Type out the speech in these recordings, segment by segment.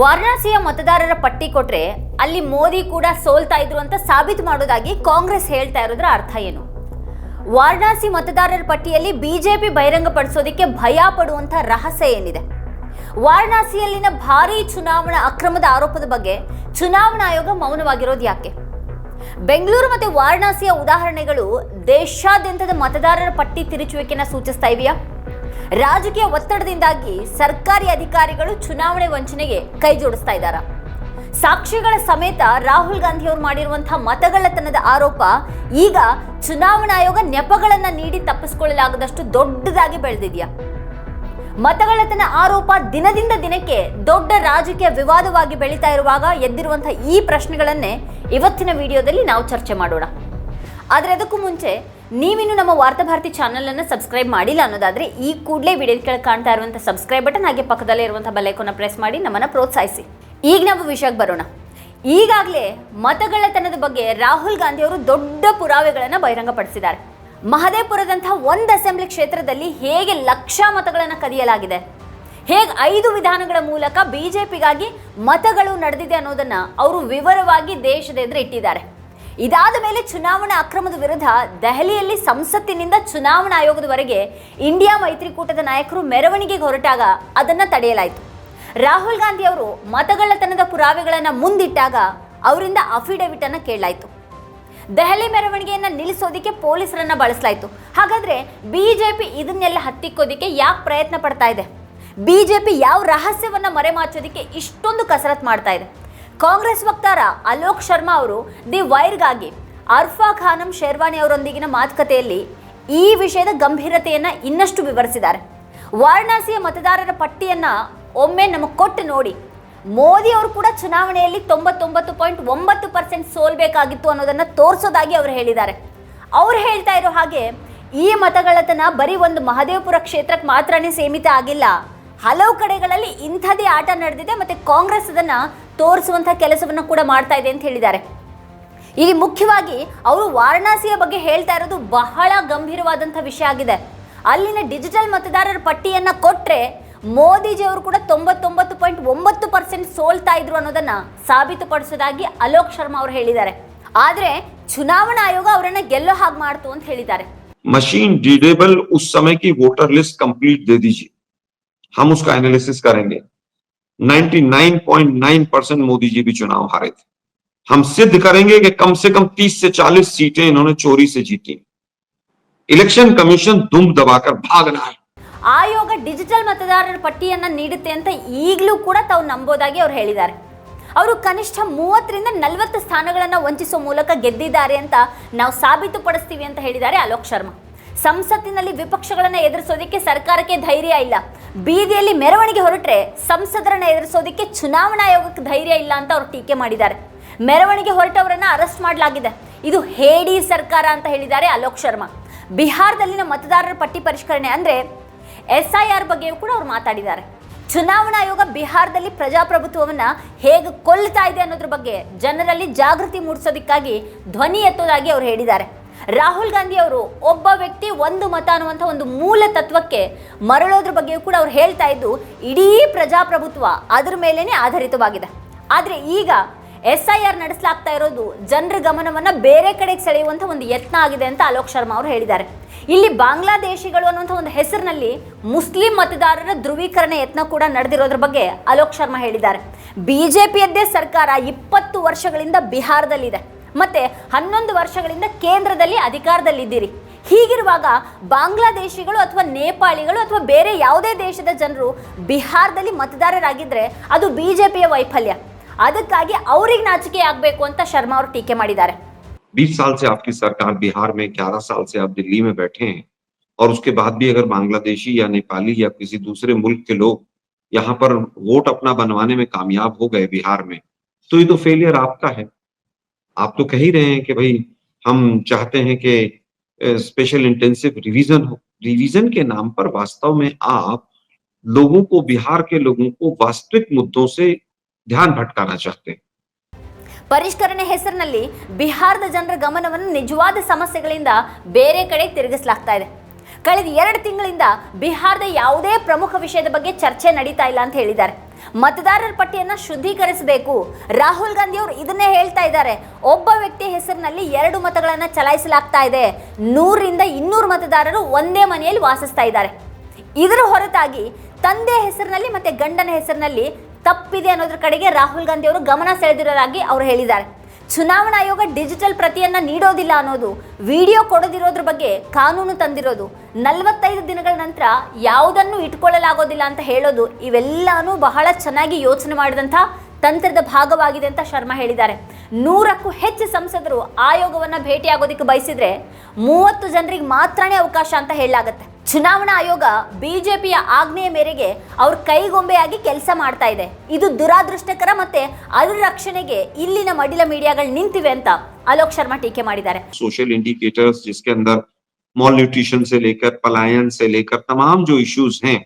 ವಾರಣಾಸಿಯ ಮತದಾರರ ಪಟ್ಟಿ ಕೊಟ್ರೆ ಅಲ್ಲಿ ಮೋದಿ ಕೂಡ ಸೋಲ್ತಾ ಇದ್ರು ಅಂತ ಸಾಬೀತು ಮಾಡೋದಾಗಿ ಕಾಂಗ್ರೆಸ್ ಹೇಳ್ತಾ ಇರೋದ್ರ ಅರ್ಥ ಏನು? ವಾರಣಾಸಿ ಮತದಾರರ ಪಟ್ಟಿಯಲ್ಲಿ ಬಿಜೆಪಿ ಬಹಿರಂಗಪಡಿಸೋದಕ್ಕೆ ಭಯ ಪಡುವಂತ ರಹಸ್ಯ ಏನಿದೆ? ವಾರಣಾಸಿಯಲ್ಲಿನ ಭಾರೀ ಚುನಾವಣಾ ಅಕ್ರಮದ ಆರೋಪದ ಬಗ್ಗೆ ಚುನಾವಣಾ ಆಯೋಗ ಮೌನವಾಗಿರೋದು ಯಾಕೆ? ಬೆಂಗಳೂರು ಮತ್ತು ವಾರಣಾಸಿಯ ಉದಾಹರಣೆಗಳು ದೇಶಾದ್ಯಂತದ ಮತದಾರರ ಪಟ್ಟಿ ತಿರುಚುವಿಕೆನ ಸೂಚಿಸ್ತಾ ಇವೆಯಾ? ರಾಜಕೀಯ ಒತ್ತಡದಿಂದಾಗಿ ಸರ್ಕಾರಿ ಅಧಿಕಾರಿಗಳು ಚುನಾವಣೆ ವಂಚನೆಗೆ ಕೈ ಜೋಡಿಸ್ತಾ ಇದ್ದಾರೆ. ಸಾಕ್ಷಿಗಳ ಸಮೇತ ರಾಹುಲ್ ಗಾಂಧಿ ಅವರು ಮಾಡಿರುವಂತಹ ಮತಗಳ್ಳತನದ ಆರೋಪ ಈಗ ಚುನಾವಣಾ ಆಯೋಗ ನೆಪಗಳನ್ನ ನೀಡಿ ತಪ್ಪಿಸಿಕೊಳ್ಳಲಾಗದಷ್ಟು ದೊಡ್ಡದಾಗಿ ಬೆಳೆದಿದೆಯಾ? ಮತಗಳತನ ಆರೋಪ ದಿನದಿಂದ ದಿನಕ್ಕೆ ದೊಡ್ಡ ರಾಜಕೀಯ ವಿವಾದವಾಗಿ ಬೆಳೀತಾ ಇರುವಾಗ ಎದ್ದಿರುವಂತಹ ಈ ಪ್ರಶ್ನೆಗಳನ್ನೇ ಇವತ್ತಿನ ವಿಡಿಯೋದಲ್ಲಿ ನಾವು ಚರ್ಚೆ ಮಾಡೋಣ. ಆದರೆ ಅದಕ್ಕೂ ಮುಂಚೆ ನೀವಿನ್ನು ನಮ್ಮ ವಾರ್ತಾಭಾರತಿ ಚಾನಲ್ ಅನ್ನು ಸಬ್ಸ್ಕ್ರೈಬ್ ಮಾಡಿಲ್ಲ ಅನ್ನೋದಾದ್ರೆ ಈ ಕೂಡಲೇ ವಿಡಿಯೋ ಕೆಳಗೆ ಕಾಣ್ತಾ ಇರುವಂಥ ಸಬ್ಸ್ಕ್ರೈಬ್ ಬಟನ್, ಹಾಗೆ ಪಕ್ಕದಲ್ಲೇ ಇರುವಂಥ ಬೆಲ್ಲೈಕೋನ ಪ್ರೆಸ್ ಮಾಡಿ ನಮ್ಮನ್ನ ಪ್ರೋತ್ಸಾಹಿಸಿ. ಈಗ ನಾವು ವಿಷಯಕ್ಕೆ ಬರೋಣ. ಈಗಾಗಲೇ ಮತಗಳ್ಳತನದ ಬಗ್ಗೆ ರಾಹುಲ್ ಗಾಂಧಿ ಅವರು ದೊಡ್ಡ ಪುರಾವೆಗಳನ್ನು ಬಹಿರಂಗಪಡಿಸಿದ್ದಾರೆ. ಮಹದೇಪುರದಂತಹ ಒಂದು ಅಸೆಂಬ್ಲಿ ಕ್ಷೇತ್ರದಲ್ಲಿ ಹೇಗೆ ಲಕ್ಷ ಮತಗಳನ್ನು ಕದಿಯಲಾಗಿದೆ? ಹೇಗೆ ಐದು ವಿಧಾನಗಳ ಮೂಲಕ ಬಿಜೆಪಿಗಾಗಿ ಮತಗಳು ನಡೆದಿದೆ ಅನ್ನೋದನ್ನ ಅವರು ವಿವರವಾಗಿ ದೇಶದ ಎದುರು ಇಟ್ಟಿದ್ದಾರೆ. ಇದಾದ ಮೇಲೆ ಚುನಾವಣಾ ಅಕ್ರಮದ ವಿರುದ್ಧ ದೆಹಲಿಯಲ್ಲಿ ಸಂಸತ್ತಿನಿಂದ ಚುನಾವಣಾ ಆಯೋಗದವರೆಗೆ ಇಂಡಿಯಾ ಮೈತ್ರಿಕೂಟದ ನಾಯಕರು ಮೆರವಣಿಗೆಗೆ ಹೊರಟಾಗ ಅದನ್ನು ತಡೆಯಲಾಯಿತು. ರಾಹುಲ್ ಗಾಂಧಿ ಅವರು ಮತಗಳ್ಳತನದ ಪುರಾವೆಗಳನ್ನು ಮುಂದಿಟ್ಟಾಗ ಅವರಿಂದ ಅಫಿಡವಿಟ್ ಅನ್ನು ಕೇಳಲಾಯಿತು. ದೆಹಲಿ ಮೆರವಣಿಗೆಯನ್ನು ನಿಲ್ಲಿಸೋದಕ್ಕೆ ಪೊಲೀಸರನ್ನು ಬಳಸಲಾಯಿತು. ಹಾಗಾದ್ರೆ ಬಿಜೆಪಿ ಇದನ್ನೆಲ್ಲ ಹತ್ತಿಕ್ಕೋದಿಕ್ಕೆ ಯಾಕೆ ಪ್ರಯತ್ನ ಪಡ್ತಾ ಇದೆ? ಬಿಜೆಪಿ ಯಾವ ರಹಸ್ಯವನ್ನ ಮರೆಮಾಚೋದಕ್ಕೆ ಇಷ್ಟೊಂದು ಕಸರತ್ತು ಮಾಡ್ತಾ ಇದೆ? ಕಾಂಗ್ರೆಸ್ ವಕ್ತಾರ ಅಲೋಕ್ ಶರ್ಮಾ ಅವರು ದಿ ವೈರ್ಗಾಗಿ ಅರ್ಫಾ ಖಾನಂ ಶೇರ್ವಾನಿ ಅವರೊಂದಿಗಿನ ಮಾತುಕತೆಯಲ್ಲಿ ಈ ವಿಷಯದ ಗಂಭೀರತೆಯನ್ನು ಇನ್ನಷ್ಟು ವಿವರಿಸಿದ್ದಾರೆ. ವಾರಣಾಸಿಯ ಮತದಾರರ ಪಟ್ಟಿಯನ್ನು ಒಮ್ಮೆ ನಮಗೆ ಕೊಟ್ಟು ನೋಡಿ. ಮೋದಿ ಅವರು ಕೂಡ ಚುನಾವಣೆಯಲ್ಲಿ ತೊಂಬತ್ತೊಂಬತ್ತು ಪಾಯಿಂಟ್ ಒಂಬತ್ತು ಪರ್ಸೆಂಟ್ ಸೋಲ್ಬೇಕಾಗಿತ್ತು ಅನ್ನೋದನ್ನ ತೋರಿಸೋದಾಗಿ ಅವರು ಹೇಳಿದ್ದಾರೆ. ಅವ್ರು ಹೇಳ್ತಾ ಇರೋ ಹಾಗೆ ಈ ಮತಗಳತನ ಬರೀ ಒಂದು ಮಹದೇವಪುರ ಕ್ಷೇತ್ರಕ್ಕೆ ಮಾತ್ರನೇ ಸೀಮಿತ ಆಗಿಲ್ಲ. ಹಲವು ಕಡೆಗಳಲ್ಲಿ ಇಂಥದೇ ಆಟ ನಡೆದಿದೆ ಮತ್ತೆ ಕಾಂಗ್ರೆಸ್ ಅದನ್ನ ತೋರಿಸುವಂಥ ಕೆಲಸವನ್ನ ಕೂಡ ಮಾಡ್ತಾ ಇದೆ ಅಂತ ಹೇಳಿದ್ದಾರೆ ಇಲ್ಲಿ ಮುಖ್ಯವಾಗಿ ಅವರು ವಾರಣಾಸಿಯ ಬಗ್ಗೆ ಹೇಳ್ತಾ ಇರೋದು ಬಹಳ ಗಂಭೀರವಾದಂಥ ವಿಷಯ ಆಗಿದೆ ಅಲ್ಲಿನ ಡಿಜಿಟಲ್ ಮತದಾರರ ಪಟ್ಟಿಯನ್ನ ಕೊಟ್ರೆ ಮೋದಿಜಿ ಅವರು ಕೂಡ ತೊಂಬತ್ತೊಂಬತ್ತು ಪಾಯಿಂಟ್ ಒಂಬತ್ತು ಪರ್ಸೆಂಟ್ ಸೋಲ್ತಾ ಇದ್ರು ಅನ್ನೋದನ್ನ ಸಾಬೀತುಪಡಿಸೋದಾಗಿ ಅಲೋಕ್ ಶರ್ಮಾ ಅವರು ಹೇಳಿದ್ದಾರೆ ಆದ್ರೆ ಚುನಾವಣಾ ಆಯೋಗ ಅವರನ್ನ ಗೆಲ್ಲೋ ಹಾಗೆ ಮಾಡ್ತು ಅಂತ ಹೇಳಿದ್ದಾರೆ मशीन रीडेबल उस समय की वोटर लिस्ट कंप्लीट दे दीजिए हम उसका एनालिसिस करेंगे 99.9 परसेंट मोदी जी भी चुनाव हारे थे हम सिद्ध करेंगे कि कम से कम 30 से 40 सीटें इन्होंने चोरी से जीती इलेक्शन कमीशन दुम दबाकर भाग रहा है ಆಯೋಗ ಡಿಜಿಟಲ್ ಮತದಾರರ ಪಟ್ಟಿಯನ್ನ ನೀಡುತ್ತೆ ಅಂತ ಈಗಲೂ ಕೂಡ ತಾವು ನಂಬೋದಾಗಿ ಅವ್ರು ಹೇಳಿದ್ದಾರೆ ಅವರು ಕನಿಷ್ಠ ಮೂವತ್ತರಿಂದ ನಲವತ್ತು ಸ್ಥಾನಗಳನ್ನು ವಂಚಿಸುವ ಮೂಲಕ ಗೆದ್ದಿದ್ದಾರೆ ಅಂತ ನಾವು ಸಾಬೀತುಪಡಿಸ್ತೀವಿ ಅಂತ ಹೇಳಿದ್ದಾರೆ ಅಲೋಕ್ ಶರ್ಮಾ ಸಂಸತ್ತಿನಲ್ಲಿ ವಿಪಕ್ಷಗಳನ್ನ ಎದುರಿಸೋದಕ್ಕೆ ಸರ್ಕಾರಕ್ಕೆ ಧೈರ್ಯ ಇಲ್ಲ. ಬೀದಿಯಲ್ಲಿ ಮೆರವಣಿಗೆ ಹೊರಟ್ರೆ ಸಂಸದರನ್ನ ಎದುರಿಸೋದಕ್ಕೆ ಚುನಾವಣಾ ಆಯೋಗಕ್ಕೆ ಧೈರ್ಯ ಇಲ್ಲ ಅಂತ ಅವರು ಟೀಕೆ ಮಾಡಿದ್ದಾರೆ. ಮೆರವಣಿಗೆ ಹೊರಟವರನ್ನ ಅರೆಸ್ಟ್ ಮಾಡಲಾಗಿದೆ. ಇದು ಹೇಡಿ ಸರ್ಕಾರ ಅಂತ ಹೇಳಿದ್ದಾರೆ ಅಲೋಕ್ ಶರ್ಮಾ. ಬಿಹಾರದಲ್ಲಿನ ಮತದಾರರ ಪಟ್ಟಿ ಪರಿಷ್ಕರಣೆ ಅಂದ್ರೆ ಎಸ್ ಐ ಆರ್ ಬಗ್ಗೆಯೂ ಕೂಡ ಅವರು ಮಾತಾಡಿದ್ದಾರೆ. ಚುನಾವಣಾ ಆಯೋಗ ಬಿಹಾರದಲ್ಲಿ ಪ್ರಜಾಪ್ರಭುತ್ವವನ್ನ ಹೇಗೆ ಕೊಲ್ತಾ ಇದೆ ಅನ್ನೋದ್ರ ಬಗ್ಗೆ ಜನರಲ್ಲಿ ಜಾಗೃತಿ ಮೂಡಿಸೋದಕ್ಕಾಗಿ ಧ್ವನಿ ಎತ್ತೋದಾಗಿ ಅವರು ಹೇಳಿದ್ದಾರೆ. ರಾಹುಲ್ ಗಾಂಧಿ ಅವರು ಒಬ್ಬ ವ್ಯಕ್ತಿ ಒಂದು ಮತ ಅನ್ನುವಂಥ ಒಂದು ಮೂಲ ತತ್ವಕ್ಕೆ ಮರಳೋದ್ರ ಬಗ್ಗೆಯೂ ಕೂಡ ಅವ್ರು ಹೇಳ್ತಾ ಇದ್ದು ಇಡೀ ಪ್ರಜಾಪ್ರಭುತ್ವ ಅದ್ರ ಮೇಲೇ ಆಧಾರಿತವಾಗಿದೆ. ಆದರೆ ಈಗ ಎಸ್ ಐ ಆರ್ ನಡೆಸಲಾಗ್ತಾ ಇರೋದು ಜನರ ಗಮನವನ್ನು ಬೇರೆ ಕಡೆಗೆ ಸೆಳೆಯುವಂಥ ಒಂದು ಯತ್ನ ಆಗಿದೆ ಅಂತ ಅಲೋಕ್ ಶರ್ಮಾ ಅವರು ಹೇಳಿದ್ದಾರೆ. ಇಲ್ಲಿ ಬಾಂಗ್ಲಾದೇಶಿಗಳು ಅನ್ನುವಂಥ ಒಂದು ಹೆಸರಿನಲ್ಲಿ ಮುಸ್ಲಿಂ ಮತದಾರರ ಧ್ರುವೀಕರಣ ಯತ್ನ ಕೂಡ ನಡೆದಿರೋದ್ರ ಬಗ್ಗೆ ಅಲೋಕ್ ಶರ್ಮಾ ಹೇಳಿದ್ದಾರೆ. ಬಿಜೆಪಿಯದ್ದೇ ಸರ್ಕಾರ ಇಪ್ಪತ್ತು ವರ್ಷಗಳಿಂದ ಬಿಹಾರದಲ್ಲಿದೆ. ಮತ್ತೆ ಹನ್ನೊಂದು ವರ್ಷಗಳಿಂದ ಕೇಂದ್ರದಲ್ಲಿ ಅಧಿಕಾರದಲ್ಲಿದ್ದೀರಿ ಹೀಗಿರುವಾಗ ಬಾಂಗ್ಲಾದೇಶಿಗಳು ಅಥವಾ ನೇಪಾಳಿಗಳು ಅಥವಾ ಬೇರೆ ಯಾವುದೇ ದೇಶದ ಜನರು ಬಿಹಾರದಲ್ಲಿ ಮತದಾರರಾಗಿದ್ರೆ ಅದು ಬಿಜೆಪಿಯ ವೈಫಲ್ಯ ಅದಕ್ಕಾಗಿ ಅವ್ರಿಗೆ ನಾಚಿಕೆ ಆಗಬೇಕು ಅಂತ ಶರ್ಮಾ ಅವರು ಟೀಕೆ ಮಾಡಿದ್ದಾರೆ बीस साल से आपकी सरकार बिहार में ग्यारह साल से आप दिल्ली में बैठे हैं और उसके बाद भी अगर बांग्लादेशी या नेपाली या किसी दूसरे मुल्क के लोग यहाँ पर वोट अपना बनवाने में कामयाब हो गए बिहार में तो ये तो फेलियर आपका है आप तो कह ही रहे हैं कि भाई हम चाहते हैं कि स्पेशल इंटेंसिव रिवीजन हो रिवीजन के नाम पर वास्तव में आप लोगों को बिहार के लोगों को वास्तविक मुद्दों से ध्यान भटकाना चाहते हैं ಪರಿಷ್ಕರಣೆ ಹೆಸರಿನಲ್ಲಿ ಬಿಹಾರದ ಜನರ ಗಮನವನ್ನು ನಿಜವಾದ ಸಮಸ್ಯೆಗಳಿಂದ ಬೇರೆ ಕಡೆ ತಿರುಗಿಸಲಾಗ್ತಾ ಇದೆ ಕಳೆದ ಎರಡು ತಿಂಗಳಿಂದ ಬಿಹಾರದ ಯಾವುದೇ ಪ್ರಮುಖ ವಿಷಯದ ಬಗ್ಗೆ ಚರ್ಚೆ ನಡೀತಾ ಇಲ್ಲ ಅಂತ ಹೇಳಿದ್ದಾರೆ. ಮತದಾರರ ಪಟ್ಟಿಯನ್ನ ಶುದ್ಧೀಕರಿಸಬೇಕು. ರಾಹುಲ್ ಗಾಂಧಿ ಅವರು ಇದನ್ನೇ ಹೇಳ್ತಾ ಇದ್ದಾರೆ. ಒಬ್ಬ ವ್ಯಕ್ತಿ ಹೆಸರಿನಲ್ಲಿ ಎರಡು ಮತಗಳನ್ನು ಚಲಾಯಿಸಲಾಗ್ತಾ ಇದೆ. ನೂರರಿಂದ ಇನ್ನೂರು ಮತದಾರರು ಒಂದೇ ಮನೆಯಲ್ಲಿ ವಾಸಿಸ್ತಾ ಇದ್ದಾರೆ. ಇದರ ಹೊರತಾಗಿ ತಂದೆ ಹೆಸರಿನಲ್ಲಿ ಮತ್ತೆ ಗಂಡನ ಹೆಸರಿನಲ್ಲಿ ತಪ್ಪಿದೆ ಅನ್ನೋದ್ರ ಕಡೆಗೆ ರಾಹುಲ್ ಗಾಂಧಿ ಅವರು ಗಮನ ಸೆಳೆದಿರೋದಾಗಿ ಅವರು ಹೇಳಿದ್ದಾರೆ. ಚುನಾವಣಾ ಆಯೋಗ ಡಿಜಿಟಲ್ ಪ್ರತಿಯನ್ನ ನೀಡೋದಿಲ್ಲ ಅನ್ನೋದು, ವಿಡಿಯೋ ಕೊಡದಿರೋದ್ರ ಬಗ್ಗೆ ಕಾನೂನು ತಂದಿರೋದು. ನಲವತ್ತೈದು ದಿನಗಳ ನಂತರ ಯಾವುದನ್ನು ಇಟ್ಕೊಳ್ಳಲಾಗೋದಿಲ್ಲ ಅಂತ ಹೇಳೋದು ಇವೆಲ್ಲಾನು ಬಹಳ ಚೆನ್ನಾಗಿ ಯೋಚನೆ ಮಾಡಿದಂಥ ತಂತ್ರದ ಭಾಗವಾಗಿದೆ ಅಂತ ಶರ್ಮಾ ಹೇಳಿದ್ದಾರೆ. ನೂರಕ್ಕೂ ಹೆಚ್ಚು ಸಂಸದರು ಆಯೋಗವನ್ನ ಭೇಟಿಯಾಗೋದಕ್ಕೆ ಬಯಸಿದ್ರೆ ಮೂವತ್ತು ಜನರಿಗೆ ಮಾತ್ರನೇ ಅವಕಾಶ ಅಂತ ಹೇಳಲಾಗತ್ತೆ. ಚುನಾವಣಾ ಆಯೋಗ ಬಿಜೆಪಿಯ ಆಜ್ಞೆಯ ಮೇರೆಗೆ ಅವ್ರ ಕೈಗೊಂಬೆಯಾಗಿ ಕೆಲಸ ಮಾಡ್ತಾ ಇದೆ ಇದು ದುರಾದೃಷ್ಟಕರ ಮತ್ತೆ ಅದರ ರಕ್ಷಣೆಗೆ ಇಲ್ಲಿನ ಮಡಿಲ ಮೀಡಿಯಾಗಳು ನಿಂತಿವೆ ಅಂತ ಅಲೋಕ್ ಶರ್ಮಾ ಟೀಕೆ ಮಾಡಿದ್ದಾರೆ सोशल इंडिकेटर्स जिसके अंदर मॉल न्यूट्रिशन से लेकर पलायन से लेकर तमाम जो इश्यूज हैं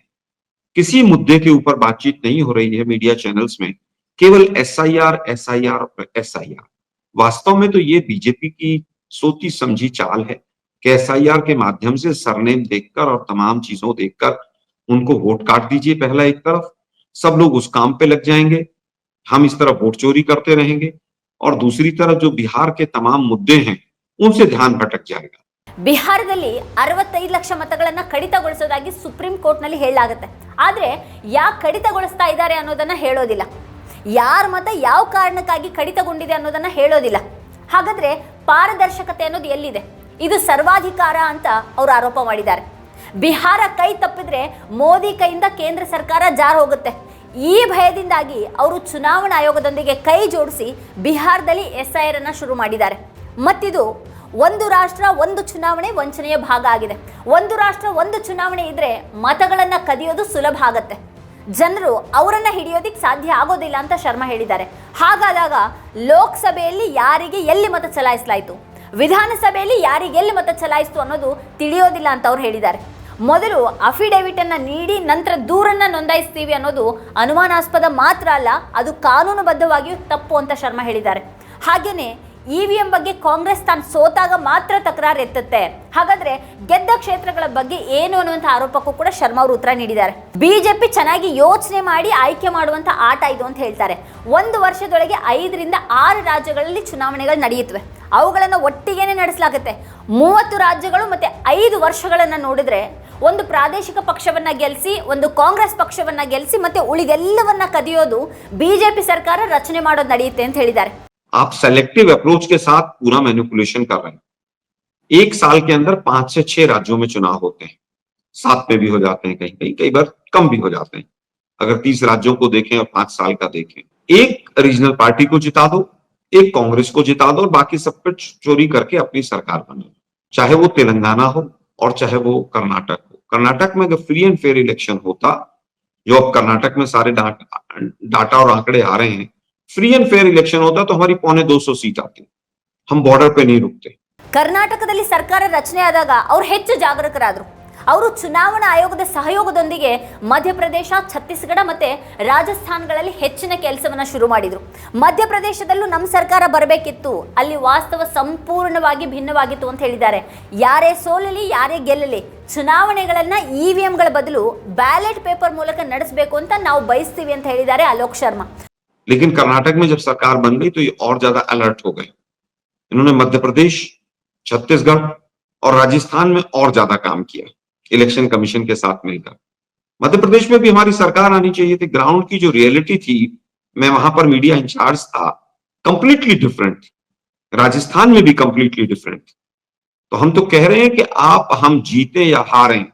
किसी मुद्दे के ऊपर बातचीत नहीं हो रही है मीडिया चैनल्स में केवल S I R S I R और एस आई आर वास्तव में तो ये बीजेपी की सोची समझी चाल है कि एस आई आर के माध्यम से सरनेम देखकर और तमाम चीजों देखकर उनको वोट काट दीजिए पहला एक तरफ सब लोग उस काम पे लग जाएंगे हम इस तरफ वोट चोरी करते रहेंगे और दूसरी तरफ जो बिहार के तमाम मुद्दे हैं उनसे ध्यान भटक जाएगा ಬಿಹಾರದಲ್ಲಿ ಅರವತ್ತೈದು ಲಕ್ಷ ಮತಗಳನ್ನ ಕಡಿತಗೊಳಿಸೋದಾಗಿ ಸುಪ್ರೀಂ ಕೋರ್ಟ್ನಲ್ಲಿ ಹೇಳಲಾಗುತ್ತೆ ಆದ್ರೆ ಯಾಕೆ ಕಡಿತಗೊಳಿಸ್ತಾ ಇದ್ದಾರೆ ಅನ್ನೋದನ್ನ ಹೇಳೋದಿಲ್ಲ ಯಾರ ಮತ ಯಾವ ಕಾರಣಕ್ಕಾಗಿ ಕಡಿತಗೊಂಡಿದೆ ಅನ್ನೋದನ್ನ ಹೇಳೋದಿಲ್ಲ ಹಾಗಾದ್ರೆ ಪಾರದರ್ಶಕತೆ ಅನ್ನೋದು ಎಲ್ಲಿದೆ ಇದು ಸರ್ವಾಧಿಕಾರ ಅಂತ ಅವರು ಆರೋಪ ಮಾಡಿದ್ದಾರೆ. ಬಿಹಾರ ಕೈ ತಪ್ಪಿದ್ರೆ ಮೋದಿ ಕೈಯಿಂದ ಕೇಂದ್ರ ಸರ್ಕಾರ ಜಾರ ಹೋಗುತ್ತೆ. ಈ ಭಯದಿಂದಾಗಿ ಅವರು ಚುನಾವಣಾ ಆಯೋಗದೊಂದಿಗೆ ಕೈ ಜೋಡಿಸಿ ಬಿಹಾರದಲ್ಲಿ ಎಸ್ ಐ ಆರ್ ಅನ್ನ ಶುರು ಮಾಡಿದ್ದಾರೆ. ಮತ್ತಿದು ಒಂದು ರಾಷ್ಟ್ರ, ಒಂದು ಚುನಾವಣೆ ವಂಚನೆಯ ಭಾಗ ಆಗಿದೆ. ಒಂದು ರಾಷ್ಟ್ರ, ಒಂದು ಚುನಾವಣೆ ಇದ್ರೆ ಮತಗಳನ್ನು ಕದಿಯೋದು ಸುಲಭ ಆಗತ್ತೆ. ಜನರು ಅವರನ್ನು ಹಿಡಿಯೋದಿಕ್ಕೆ ಸಾಧ್ಯ ಆಗೋದಿಲ್ಲ ಅಂತ ಶರ್ಮಾ ಹೇಳಿದ್ದಾರೆ. ಹಾಗಾದಾಗ ಲೋಕಸಭೆಯಲ್ಲಿ ಯಾರಿಗೆ ಎಲ್ಲಿ ಮತ ಚಲಾಯಿಸಲಾಯಿತು? ವಿಧಾನಸಭೆಯಲ್ಲಿ ಯಾರಿಗೆಲ್ಲಿ ಮತ ಚಲಾಯಿಸ್ತು ಅನ್ನೋದು ತಿಳಿಯೋದಿಲ್ಲ ಅಂತ ಅವ್ರು ಹೇಳಿದ್ದಾರೆ. ಮೊದಲು ಅಫಿಡೇವಿಟ್ ಅನ್ನ ನೀಡಿ ನಂತರ ದೂರನ್ನ ನೋಂದಾಯಿಸ್ತೀವಿ ಅನ್ನೋದು ಅನುಮಾನಾಸ್ಪದ ಮಾತ್ರ ಅಲ್ಲ, ಅದು ಕಾನೂನುಬದ್ಧವಾಗಿಯೂ ತಪ್ಪು ಅಂತ ಶರ್ಮಾ ಹೇಳಿದ್ದಾರೆ. ಹಾಗೇನೆ ಇವಿಎಂ ಬಗ್ಗೆ ಕಾಂಗ್ರೆಸ್ ತಾನು ಸೋತಾಗ ಮಾತ್ರ ತಕರಾರು ಎತ್ತುತ್ತೆ. ಹಾಗಾದ್ರೆ ಗೆದ್ದ ಕ್ಷೇತ್ರಗಳ ಬಗ್ಗೆ ಏನು ಅನ್ನುವಂಥ ಆರೋಪಕ್ಕೂ ಕೂಡ ಶರ್ಮಾ ಅವರು ಉತ್ತರ ನೀಡಿದ್ದಾರೆ. ಬಿಜೆಪಿ ಚೆನ್ನಾಗಿ ಯೋಚನೆ ಮಾಡಿ ಆಯ್ಕೆ ಮಾಡುವಂತ ಆಟ ಇದು ಅಂತ ಹೇಳ್ತಾರೆ. ಒಂದು ವರ್ಷದೊಳಗೆ ಐದರಿಂದ ಆರು ರಾಜ್ಯಗಳಲ್ಲಿ ಚುನಾವಣೆಗಳು ನಡೆಯುತ್ತವೆ. ಅವುಗಳನ್ನು ಒಟ್ಟಿಗೆನೆ ನಡೆಸಲಾಗುತ್ತೆ ಮೂವತ್ತು ರಾಜ್ಯಗಳು ಮತ್ತೆ ಐದು ವರ್ಷಗಳನ್ನ ನೋಡಿದ್ರೆ ಒಂದು ಪ್ರಾದೇಶಿಕ ಪಕ್ಷವನ್ನ ಗೆಲ್ಲಿಸಿ ಒಂದು ಕಾಂಗ್ರೆಸ್ ಪಕ್ಷವನ್ನ ಗೆಲ್ಲಿಸಿ ಮತ್ತೆ ಉಳಿದೆಲ್ಲವನ್ನ ಕದಿಯೋದು ಬಿಜೆಪಿ ಸರ್ಕಾರ ರಚನೆ ಮಾಡೋದು ನಡೆಯುತ್ತೆ ಅಂತ ಹೇಳಿದ್ದಾರೆ आप सेलेक्टिव अप्रोच के साथ पूरा मैनिपुलेशन कर रहे हैं एक साल के अंदर पांच से छह राज्यों में चुनाव होते हैं सात में भी हो जाते हैं कहीं कहीं कई बार कम भी हो जाते हैं अगर तीस राज्यों को देखें और पांच साल का देखें एक रीजनल पार्टी को जिता दो एक कांग्रेस को जिता दो और बाकी सब पे चोरी करके अपनी सरकार बना चाहे वो तेलंगाना हो और चाहे वो कर्नाटक हो कर्नाटक में अगर फ्री एंड फेयर इलेक्शन होता जो अब कर्नाटक में सारे डाटा डाटा और आंकड़े आ रहे हैं फ्री एंड फेयर इलेक्शन होता तो हमारी पौने 200 सीट आती हम बॉर्डर पे नहीं रुकते ಕರ್ನಾಟಕದಲ್ಲಿ ಸರ್ಕಾರ ರಚನೆ ಆದಾಗ ಅವ್ರು ಹೆಚ್ಚು ಜಾಗರೂಕರಾದರು ಅವರು ಚುನಾವಣಾ ಆಯೋಗದ ಸಹಯೋಗದೊಂದಿಗೆ ಮಧ್ಯಪ್ರದೇಶ ಛತ್ತೀಸ್ಗಢ ಮತ್ತೆ ರಾಜಸ್ಥಾನಗಳಲ್ಲಿ ಹೆಚ್ಚಿನ ಕೆಲಸವನ್ನ ಶುರು ಮಾಡಿದ್ರು ಮಧ್ಯಪ್ರದೇಶದಲ್ಲೂ ನಮ್ಮ ಸರ್ಕಾರ ಬರಬೇಕಿತ್ತು ಅಲ್ಲಿ ವಾಸ್ತವ ಸಂಪೂರ್ಣವಾಗಿ ಭಿನ್ನವಾಗಿತ್ತು ಅಂತ ಹೇಳಿದ್ದಾರೆ ಯಾರೇ ಸೋಲಲಿ ಯಾರೇ ಗೆಲ್ಲಲಿ ಚುನಾವಣೆಗಳನ್ನ ಇ ವಿ ಎಂಗಳ ಬದಲು ಬ್ಯಾಲೆಟ್ ಪೇಪರ್ ಮೂಲಕ ನಡೆಸಬೇಕು ಅಂತ ನಾವು ಬಯಸ್ತೀವಿ ಅಂತ ಹೇಳಿದ್ದಾರೆ ಅಲೋಕ್ ಶರ್ಮಾ लेकिन कर्नाटक में जब सरकार बन गई तो ये और ज्यादा अलर्ट हो गए इन्होंने मध्य प्रदेश छत्तीसगढ़ और राजस्थान में और ज्यादा काम किया इलेक्शन कमीशन के साथ मिलकर। मध्य प्रदेश में भी हमारी सरकार आनी चाहिए थी। ग्राउंड की जो रियलिटी थी, मैं वहाँ पर मीडिया इंचार्ज था कंप्लीटली डिफरेंट राजस्थान में भी कंप्लीटली डिफरेंट तो हम तो कह रहे हैं कि आप हम जीते या हारें,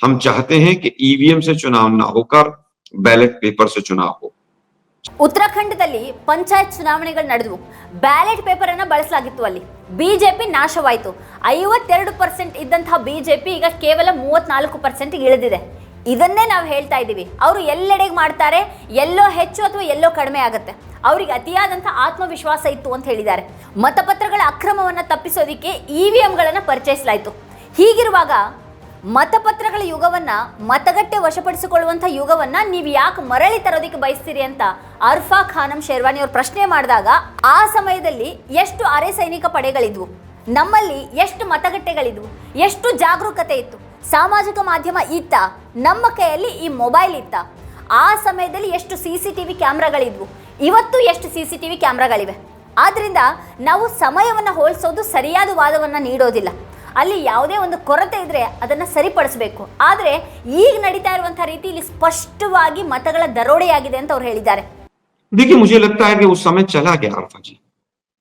हम चाहते हैं कि ईवीएम से चुनाव ना होकर बैलेट पेपर से चुनाव हो। ಉತ್ತರಾಖಂಡದಲ್ಲಿ ಪಂಚಾಯತ್ ಚುನಾವಣೆಗಳು ನಡೆದವು. ಬ್ಯಾಲೆಟ್ ಪೇಪರ್ ಅನ್ನ ಬಳಸಲಾಗಿತ್ತು ಅಲ್ಲಿ. ಬಿಜೆಪಿ ನಾಶವಾಯಿತು. ಐವತ್ತೆರಡು ಪರ್ಸೆಂಟ್ ಇದ್ದಂತಹ ಬಿಜೆಪಿ ಈಗ ಕೇವಲ ಮೂವತ್ನಾಲ್ಕು ಪರ್ಸೆಂಟ್ ಇಳಿದಿದೆ. ಇದನ್ನೇ ನಾವು ಹೇಳ್ತಾ ಇದ್ದೀವಿ. ಅವರು ಎಲ್ಲೆಡೆಗೆ ಮಾಡ್ತಾರೆ? ಎಲ್ಲೋ ಹೆಚ್ಚು ಅಥವಾ ಎಲ್ಲೋ ಕಡಿಮೆ ಆಗುತ್ತೆ. ಅವರಿಗೆ ಅತಿಯಾದಂಥ ಆತ್ಮವಿಶ್ವಾಸ ಇತ್ತು ಅಂತ ಹೇಳಿದ್ದಾರೆ. ಮತಪತ್ರಗಳ ಅಕ್ರಮವನ್ನು ತಪ್ಪಿಸೋದಿಕ್ಕೆ ಇ ವಿ ಎಂಗಳನ್ನು ಪರಿಚಯಿಸಲಾಯಿತು. ಹೀಗಿರುವಾಗ ಮತಪತ್ರಗಳ ಯುಗವನ್ನ ಮತಗಟ್ಟೆ ವಶಪಡಿಸಿಕೊಳ್ಳುವಂಥ ಯುಗವನ್ನ ನೀವು ಯಾಕೆ ಮರಳಿ ತರೋದಿಕ್ಕೆ ಬಯಸ್ತೀರಿ ಅಂತ ಅರ್ಫಾ ಖಾನಂ ಶೇರ್ವಾನಿ ಅವರು ಪ್ರಶ್ನೆ ಮಾಡಿದಾಗ, ಆ ಸಮಯದಲ್ಲಿ ಎಷ್ಟು ಅರೆ ಸೈನಿಕ ಪಡೆಗಳಿದ್ವು? ನಮ್ಮಲ್ಲಿ ಎಷ್ಟು ಮತಗಟ್ಟೆಗಳಿದ್ವು? ಎಷ್ಟು ಜಾಗರೂಕತೆ ಇತ್ತು? ಸಾಮಾಜಿಕ ಮಾಧ್ಯಮ ಇತ್ತ? ನಮ್ಮ ಕೈಯಲ್ಲಿ ಈ ಮೊಬೈಲ್ ಇತ್ತ? ಆ ಸಮಯದಲ್ಲಿ ಎಷ್ಟು ಸಿ ಸಿ ಟಿ ವಿ ಕ್ಯಾಮ್ರಾಗಳಿದ್ವು? ಇವತ್ತು ಎಷ್ಟು ಸಿ ಸಿ ಟಿ ವಿ ಕ್ಯಾಮ್ರಾಗಳಿವೆ? ಆದ್ದರಿಂದ ನಾವು ಸಮಯವನ್ನು ಹೋಲಿಸೋದು ಸರಿಯಾದ ವಾದವನ್ನು ನೀಡೋದಿಲ್ಲ. ಅಲ್ಲಿ ಯಾವುದೇ ಒಂದು ಕೊರತೆ ಇದ್ರೆ ಅದನ್ನು ಸರಿಪಡಿಸಬೇಕು ಆದರೆ ಈಗ ನಡೀತಾ ಇರುವಂಥ ರೀತಿ ಇಲ್ಲಿ ಸ್ಪಷ್ಟವಾಗಿ ಮತಗಳ ದರೋಡೆಯಾಗಿದೆ ಅಂತ ಅವ್ರು ಹೇಳಿದ್ದಾರೆ देखिए मुझे लगता है कि उस समय चला गया अल्फा जी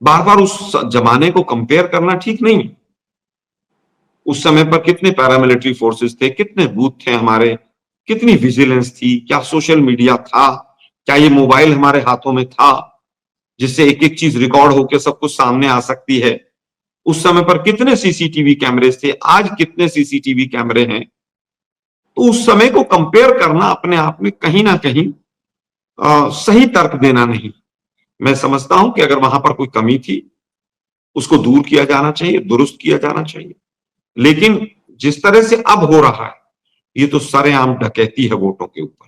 बार बार उस जमाने को कंपेयर करना ठीक नहीं है उस समय पर कितने पैरामिलिट्री फोर्सेस थे कितने बूथ थे हमारे कितनी विजिलेंस थी क्या सोशल मीडिया था क्या ये मोबाइल हमारे हाथों में था जिससे एक एक चीज रिकॉर्ड होकर सब कुछ सामने आ सकती है उस समय पर कितने सीसीटीवी कैमरे थे? आज कितने सीसीटीवी कैमरे हैं? तो उस समय को कंपेयर करना अपने आप में कहीं ना कहीं अ, सही तर्क देना नहीं। मैं समझता हूँ कि अगर वहाँ पर कोई कमी थी उसको दूर किया जाना चाहिए दुरुस्त किया जाना चाहिए। लेकिन जिस तरह से अब हो रहा है ये तो सरेआम डकैती है वोटों के ऊपर।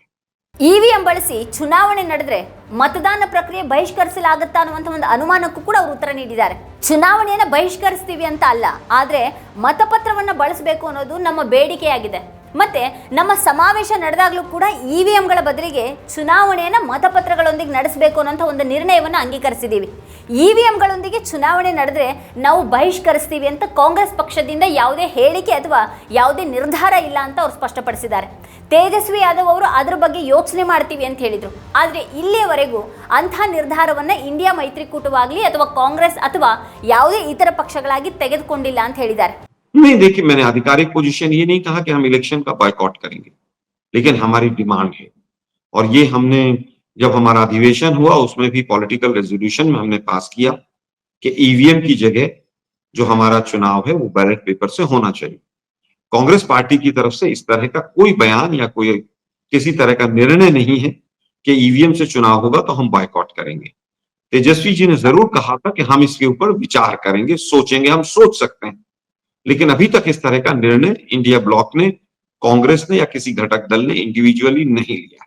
ಇವಿಎಂ ಬಳಸಿ ಚುನಾವಣೆ ನಡೆದ್ರೆ ಮತದಾನ ಪ್ರಕ್ರಿಯೆ ಬಹಿಷ್ಕರಿಸಲಾಗುತ್ತಾ ಅನ್ನುವಂಥ ಒಂದು ಅನುಮಾನಕ್ಕೂ ಕೂಡ ಅವರು ಉತ್ತರ ನೀಡಿದ್ದಾರೆ. ಚುನಾವಣೆಯನ್ನು ಬಹಿಷ್ಕರಿಸ್ತೀವಿ ಅಂತ ಅಲ್ಲ, ಆದರೆ ಮತಪತ್ರವನ್ನ ಬಳಸಬೇಕು ಅನ್ನೋದು ನಮ್ಮ ಬೇಡಿಕೆಯಾಗಿದೆ. ಮತ್ತೆ ನಮ್ಮ ಸಮಾವೇಶ ನಡೆದಾಗಲೂ ಕೂಡ ಇ ವಿ ಎಮ್ಗಳ ಬದಲಿಗೆ ಚುನಾವಣೆಯನ್ನು ಮತಪತ್ರಗಳೊಂದಿಗೆ ನಡೆಸಬೇಕು ಅನ್ನೋಂಥ ಒಂದು ನಿರ್ಣಯವನ್ನು ಅಂಗೀಕರಿಸಿದ್ದೀವಿ ಇ ವಿ ಎಮ್ಗಳೊಂದಿಗೆ ಚುನಾವಣೆ ನಡೆದ್ರೆ ನಾವು ಬಹಿಷ್ಕರಿಸ್ತೀವಿ ಅಂತ ಕಾಂಗ್ರೆಸ್ ಪಕ್ಷದಿಂದ ಯಾವುದೇ ಹೇಳಿಕೆ ಅಥವಾ ಯಾವುದೇ ನಿರ್ಧಾರ ಇಲ್ಲ ಅಂತ ಅವರು ಸ್ಪಷ್ಟಪಡಿಸಿದ್ದಾರೆ. ತೇಜಸ್ವಿ ಯಾದವ್ ಅವರು ಅದ್ರ ಬಗ್ಗೆ ಯೋಚನೆ ಮಾಡ್ತೀವಿ ಅಂತ ಹೇಳಿದರು. ಆದರೆ ಇಲ್ಲಿಯವರೆಗೂ ಅಂಥ ನಿರ್ಧಾರವನ್ನು ಇಂಡಿಯಾ ಮೈತ್ರಿಕೂಟವಾಗಲಿ ಅಥವಾ ಕಾಂಗ್ರೆಸ್ ಅಥವಾ ಯಾವುದೇ ಇತರ ಪಕ್ಷಗಳಾಗಿ ತೆಗೆದುಕೊಂಡಿಲ್ಲ ಅಂತ ಹೇಳಿದ್ದಾರೆ. नहीं, देखिए, मैंने आधिकारिक पोजीशन ये नहीं कहा कि हम इलेक्शन का बॉयकॉट करेंगे, लेकिन हमारी डिमांड है। और ये हमने, जब हमारा अधिवेशन हुआ, उसमें भी पॉलिटिकल रेजोल्यूशन में हमने पास किया कि ईवीएम की जगह जो हमारा चुनाव है, वो बैलेट पेपर से होना चाहिए। कांग्रेस पार्टी की तरफ़ से इस तरह का कोई बयान या कोई किसी तरह का निर्णय नहीं है कि ईवीएम से चुनाव होगा तो हम बॉयकॉट करेंगे। तेजस्वी जी ने ज़रूर कहा था कि हम इसके ऊपर विचार करेंगे, सोचेंगे, हम सोच सकते हैं। लेकिन अभी तक इस तरह का निर्णय इंडिया ब्लॉक ने कांग्रेस ने या किसी घटक दल ने इंडिविजुअली नहीं लिया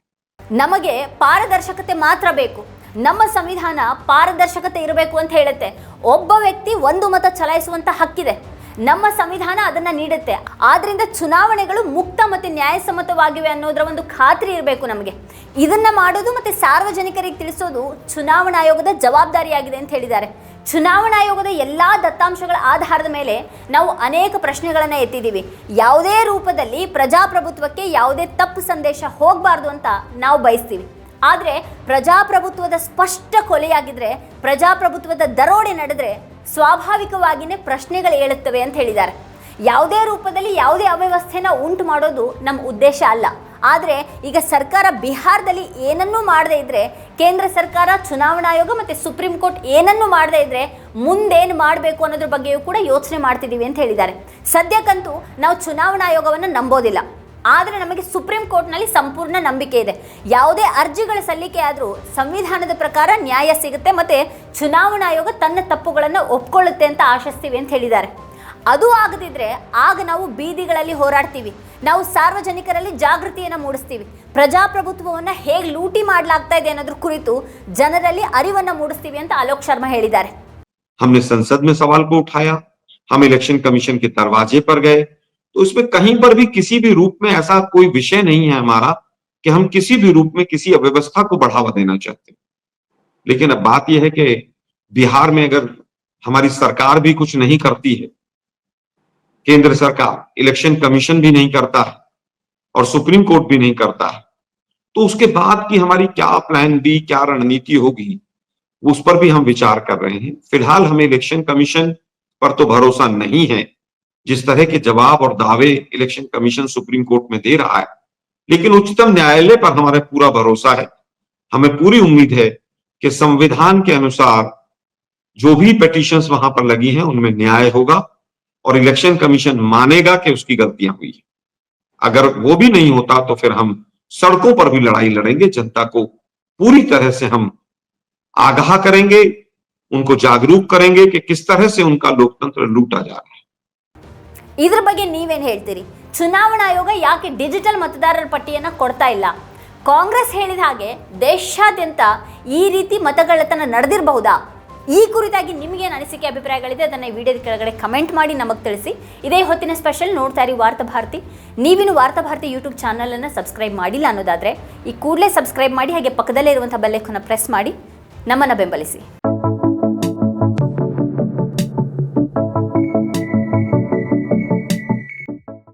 ನಮಗೆ ಪಾರದರ್ಶಕತೆ ಮಾತ್ರ ಬೇಕು ನಮ್ಮ ಸಂವಿಧಾನ ಪಾರದರ್ಶಕತೆ ಇರಬೇಕು ಅಂತ ಹೇಳುತ್ತೆ ಒಬ್ಬ ವ್ಯಕ್ತಿ ಒಂದು ಮತ ಚಲಾಯಿಸುವಂತ ಹಕ್ಕಿದೆ ನಮ್ಮ ಸಂವಿಧಾನ ಅದನ್ನ ನೀಡುತ್ತೆ ಆದ್ರಿಂದ ಚುನಾವಣೆಗಳು ಮುಕ್ತ ಮತ್ತೆ ನ್ಯಾಯಸಮ್ಮತವಾಗಿವೆ ಅನ್ನೋದರ ಒಂದು ಖಾತ್ರಿ ಇರಬೇಕು ನಮಗೆ ಇದನ್ನ ಮಾಡೋದು ಮತ್ತೆ ಸಾರ್ವಜನಿಕರಿಗೆ ತಿಳಿಸೋದು ಚುನಾವಣಾ ಆಯೋಗದ ಜವಾಬ್ದಾರಿಯಾಗಿದೆ ಅಂತ ಹೇಳಿದ್ದಾರೆ ಚುನಾವಣಾ ಆಯೋಗದ ಎಲ್ಲ ದತ್ತಾಂಶಗಳ ಆಧಾರದ ಮೇಲೆ ನಾವು ಅನೇಕ ಪ್ರಶ್ನೆಗಳನ್ನು ಎತ್ತಿದ್ದೀವಿ. ಯಾವುದೇ ರೂಪದಲ್ಲಿ ಪ್ರಜಾಪ್ರಭುತ್ವಕ್ಕೆ ಯಾವುದೇ ತಪ್ಪು ಸಂದೇಶ ಹೋಗಬಾರ್ದು ಅಂತ ನಾವು ಬಯಸ್ತೀವಿ. ಆದರೆ ಪ್ರಜಾಪ್ರಭುತ್ವದ ಸ್ಪಷ್ಟ ಕೊಲೆಯಾಗಿದ್ರೆ, ಪ್ರಜಾಪ್ರಭುತ್ವದ ದರೋಡೆ ನಡೆದ್ರೆ ಸ್ವಾಭಾವಿಕವಾಗಿಯೇ ಪ್ರಶ್ನೆಗಳು ಏಳುತ್ತವೆ ಅಂತ ಹೇಳಿದ್ದಾರೆ. ಯಾವುದೇ ರೂಪದಲ್ಲಿ ಯಾವುದೇ ಅವ್ಯವಸ್ಥೆನ ಉಂಟು ಮಾಡೋದು ನಮ್ಮ ಉದ್ದೇಶ ಅಲ್ಲ. ಆದರೆ ಈಗ ಸರ್ಕಾರ ಬಿಹಾರದಲ್ಲಿ ಏನನ್ನೂ ಮಾಡದೇ ಇದ್ರೆ ಕೇಂದ್ರ ಸರ್ಕಾರ, ಚುನಾವಣಾ ಆಯೋಗ ಮತ್ತು ಸುಪ್ರೀಂ ಕೋರ್ಟ್ ಏನನ್ನು ಮಾಡದೇ ಇದ್ರೆ ಮುಂದೇನು ಮಾಡಬೇಕು ಅನ್ನೋದ್ರ ಬಗ್ಗೆಯೂ ಕೂಡ ಯೋಚನೆ ಮಾಡ್ತಿದ್ದೀವಿ ಅಂತ ಹೇಳಿದ್ದಾರೆ. ಸದ್ಯಕ್ಕಂತೂ ನಾವು ಚುನಾವಣಾ ಆಯೋಗವನ್ನು ನಂಬೋದಿಲ್ಲ. ಆದರೆ ನಮಗೆ ಸುಪ್ರೀಂ ಕೋರ್ಟ್ನಲ್ಲಿ ಸಂಪೂರ್ಣ ನಂಬಿಕೆ ಇದೆ. ಯಾವುದೇ ಅರ್ಜಿಗಳ ಸಲ್ಲಿಕೆ ಆದರೂ ಸಂವಿಧಾನದ ಪ್ರಕಾರ ನ್ಯಾಯ ಸಿಗುತ್ತೆ ಮತ್ತು ಚುನಾವಣಾ ಆಯೋಗ ತನ್ನ ತಪ್ಪುಗಳನ್ನು ಒಪ್ಕೊಳ್ಳುತ್ತೆ ಅಂತ ಆಶಿಸ್ತೀವಿ ಅಂತ ಹೇಳಿದ್ದಾರೆ. ಅದು ಆಗದಿದ್ರೆ ಆಗ ನಾವು ಬೀದಿಗಳಲ್ಲಿ ಹೋರಾಡ್ತೀವಿ ನಾವು ಸಾರ್ವಜನಿಕರಲ್ಲಿ ಜಾಗೃತಿಯನ್ನು ಮೂಡಿಸ್ತೀವಿ ಪ್ರಜಾಪ್ರಭುತ್ವವನ್ನು ಹೇಗೆ ಲೂಟಿ ಮಾಡಲಾಗ್ತಾ ಇದೆ ಅನ್ನೋದ್ರ ಕುರಿತು ಜನರಲ್ಲಿ ಅರಿವನ್ನು ಮೂಡಿಸ್ತೀವಿ ಅಂತ ಅಲೋಕ್ ಶರ್ಮಾ ಹೇಳಿದ್ದಾರೆ हमने संसद में सवाल को उठाया हम इलेक्शन कमीशन के दरवाजे पर गए तो उसमें कहीं पर भी किसी भी रूप में ऐसा कोई विषय नहीं है हमारा कि हम किसी भी रूप में किसी अव्यवस्था को बढ़ावा देना चाहते लेकिन अब बात यह है कि बिहार में अगर हमारी सरकार भी कुछ नहीं करती है केंद्र सरकार इलेक्शन कमीशन भी नहीं करता है और सुप्रीम कोर्ट भी नहीं करता। है तो उसके बाद की हमारी क्या प्लान बी क्या रणनीति होगी, उस पर भी हम विचार कर रहे हैं। फ़िलहाल हमें इलेक्शन कमीशन पर तो भरोसा नहीं है, जिस तरह के जवाब और दावे इलेक्शन कमीशन सुप्रीम कोर्ट में दे रहा है। लेकिन उच्चतम न्यायालय पर हमारा पूरा भरोसा है। हमें पूरी उम्मीद है कि संविधान के अनुसार जो भी पिटिशंस वहाँ पर लगी हैं, उनमें न्याय होगा। और इलेक्शन कमीशन मानेगा कि उसकी गलतियां हुई है अगर वो भी नहीं होता तो फिर हम सड़कों पर भी लड़ाई लड़ेंगे जनता को पूरी तरह से हम आगाह करेंगे उनको जागरूक करेंगे कि किस तरह से उनका लोकतंत्र लूटा जा रहा है ಇದ್ರ ಬಗ್ಗೆ ನೀವೇನು ಹೇಳ್ತೀರಿ ಚುನಾವಣಾ ಆಯೋಗ ಯಾಕೆ ಡಿಜಿಟಲ್ ಮತದಾರರ ಪಟ್ಟಿಯನ್ನು ಕೊಡ್ತಾ ಇಲ್ಲ ಕಾಂಗ್ರೆಸ್ ಹೇಳಿದ ಹಾಗೆ ದೇಶಾದ್ಯಂತ ಈ ರೀತಿ ಮತಗಳ್ಳತನ ನಡೆದಿರಬಹುದಾ ಈ ಕುರಿತಾಗಿ ನಿಮಗೇನು ಅನಿಸಿಕೆ, ಅಭಿಪ್ರಾಯಗಳಿದೆ, ಅದನ್ನು ಈ ವಿಡಿಯೋದ ಕೆಳಗಡೆ ಕಮೆಂಟ್ ಮಾಡಿ ನಮಗೆ ತಿಳಿಸಿ. ಇದೇ ಹೊತ್ತಿನ ಸ್ಪೆಷಲ್ ನೋಡ್ತಾ ಇರಿ ವಾರ್ತಾ ಭಾರತಿ. ನೀವಿನ್ನು ವಾರ್ತಾ ಭಾರತಿ ಯೂಟ್ಯೂಬ್ ಚಾನಲನ್ನು ಸಬ್ಸ್ಕ್ರೈಬ್ ಮಾಡಿಲ್ಲ ಅನ್ನೋದಾದರೆ, ಈ ಕೂಡಲೇ ಸಬ್ಸ್ಕ್ರೈಬ್ ಮಾಡಿ, ಹಾಗೆ ಪಕ್ಕದಲ್ಲೇ ಇರುವಂಥ ಬೆಲ್ಲೈಕನ್ನು ಪ್ರೆಸ್ ಮಾಡಿ, ನಮ್ಮನ್ನು ಬೆಂಬಲಿಸಿ.